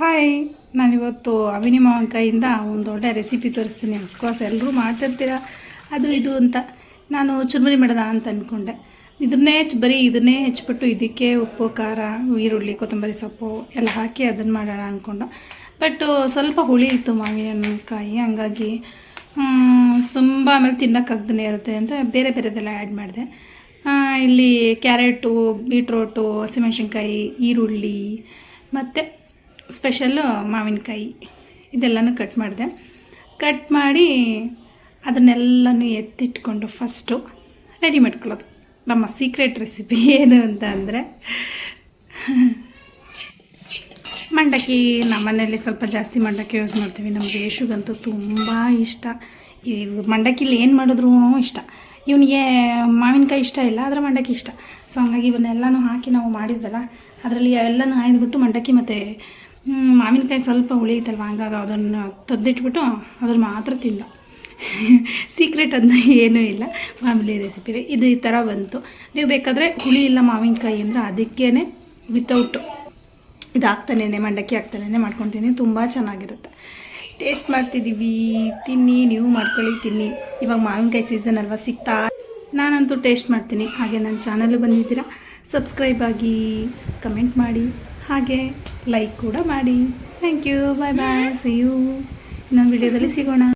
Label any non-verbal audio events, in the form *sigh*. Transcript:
Hi ನಾನಿವತ್ತು ಅವಿನಿ ಮಾವಿನಕಾಯಿಂದ ಒಂದು ಒಳ್ಳೆ ರೆಸಿಪಿ ತೋರಿಸ್ತೀನಿ. ಅಫ್ಕೋರ್ಸ್ ಎಲ್ಲರೂ ಮಾಡ್ತಿರ್ತೀರ? ಅದು ಇದು ಅಂತ. ನಾನು ಚುರುಮುರಿ ಮಾಡೋದ ಅಂತ ಅಂದ್ಕೊಂಡೆ ಇದನ್ನೇ ಹೆಚ್ಚು ಬರೀ ಇದನ್ನೇ ಹೆಚ್ಚಿಬಿಟ್ಟು ಇದಕ್ಕೆ ಉಪ್ಪು, ಖಾರ, ಈರುಳ್ಳಿ, ಕೊತ್ತಂಬರಿ ಸೊಪ್ಪು ಎಲ್ಲ ಹಾಕಿ ಅದನ್ನು ಮಾಡೋಣ ಅಂದ್ಕೊಂಡು ಬಟ್ ಸ್ವಲ್ಪ ಹುಳಿ ಇತ್ತು ಮಾವಿನಕಾಯಿ. ಹಂಗಾಗಿ ತುಂಬ ಆಮೇಲೆ ತಿನ್ನೋಕ್ಕಾಗ್ದೇ ಇರುತ್ತೆ ಅಂತ ಬೇರೆ ಬೇರೆದೆಲ್ಲ ಆ್ಯಡ್ ಮಾಡಿದೆ. ಇಲ್ಲಿ ಕ್ಯಾರೆಟು ಬೀಟ್ರೋಟು ಹಸಿಮೆಣ್ಸಿನ್ಕಾಯಿ, ಈರುಳ್ಳಿ, ಮತ್ತು ಸ್ಪೆಷಲ್ಲು ಮಾವಿನಕಾಯಿ ಇದೆಲ್ಲನೂ ಕಟ್ ಮಾಡಿದೆ. ಕಟ್ ಮಾಡಿ ಅದನ್ನೆಲ್ಲನೂ ಎತ್ತಿಟ್ಕೊಂಡು ಫಸ್ಟು ರೆಡಿ ಮಾಡ್ಕೊಳ್ಳೋದು. ನಮ್ಮ ಸೀಕ್ರೆಟ್ ರೆಸಿಪಿ ಏನು ಅಂತ ಅಂದರೆ *laughs* ಮಂಡಕ್ಕಿ, ನಮ್ಮ ಮನೆಯಲ್ಲಿ ಸ್ವಲ್ಪ ಜಾಸ್ತಿ ಮಂಡಕ್ಕಿ ಯೂಸ್ ಮಾಡ್ತೀವಿ. ನಮ್ಮ ದೇಶಗಂತೂ ತುಂಬ ಇಷ್ಟ. ಈ ಮಂಡಕ್ಕಿಲಿ ಏನು ಮಾಡಿದ್ರು ಇಷ್ಟ. ಇವನಿಗೆ ಮಾವಿನಕಾಯಿ ಇಷ್ಟ ಇಲ್ಲ, ಆದರೆ ಮಂಡಕ್ಕಿ ಇಷ್ಟ. ಸೊ ಹಂಗಾಗಿ ಇವನ್ನೆಲ್ಲನೂ ಹಾಕಿ ನಾವು ಮಾಡಿದ್ವಲ್ಲ ಅದರಲ್ಲಿ ಎಲ್ಲನೂ ಹಾಯ್ದುಬಿಟ್ಟು ಮಂಡಕ್ಕಿ ಮತ್ತು ಮಾವಿನಕಾಯಿ ಸ್ವಲ್ಪ ಉಳಿಯುತ್ತಲ್ವ ಹಂಗಾಗಿ ಅದನ್ನು ತೆಗೆದಿಟ್ಬಿಟ್ಟು ಅದನ್ನು ಮಾತ್ರ ತಿಂದ ಸೀಕ್ರೆಟ್ ಅಂತ ಏನೂ ಇಲ್ಲ. ಮಾಮೂಲಿ ರೆಸಿಪಿ ಇದು ಈ ಥರ ಬಂತು. ನೀವು ಬೇಕಾದರೆ ಹುಳಿ ಇಲ್ಲ ಮಾವಿನಕಾಯಿ ಅಂದರೆ ಅದಕ್ಕೇ ವಿತೌಟ್ ಇದು ಹಾಕ್ತಾನೇ ಮಂಡಕ್ಕಿ ಹಾಕ್ತಾನೆ ಮಾಡ್ಕೊತೀನಿ ತುಂಬ ಚೆನ್ನಾಗಿರುತ್ತೆ. ಟೇಸ್ಟ್ ಮಾಡ್ತಿದ್ದೀವಿ. ತಿನ್ನಿ, ನೀವು ಮಾಡ್ಕೊಳ್ಳಿ, ತಿನ್ನಿ. ಇವಾಗ ಮಾವಿನಕಾಯಿ ಸೀಸನ್ ಅಲ್ವಾ, ಸಿಗ್ತಾ? ನಾನಂತೂ ಟೇಸ್ಟ್ ಮಾಡ್ತೀನಿ. ಹಾಗೆ ನನ್ನ ಚಾನಲ್ಲು ಬಂದಿದ್ದೀರಾ? ಸಬ್ಸ್ಕ್ರೈಬ್ ಆಗಿ ಕಮೆಂಟ್ ಮಾಡಿ. ಹಾಗೆ ಲೈಕ್ ಕೂಡ ಮಾಡಿ. Thank you bye bye see you ಇನ್ನೊಂದು ವಿಡಿಯೋದಲ್ಲಿ ಸಿಗೋಣ.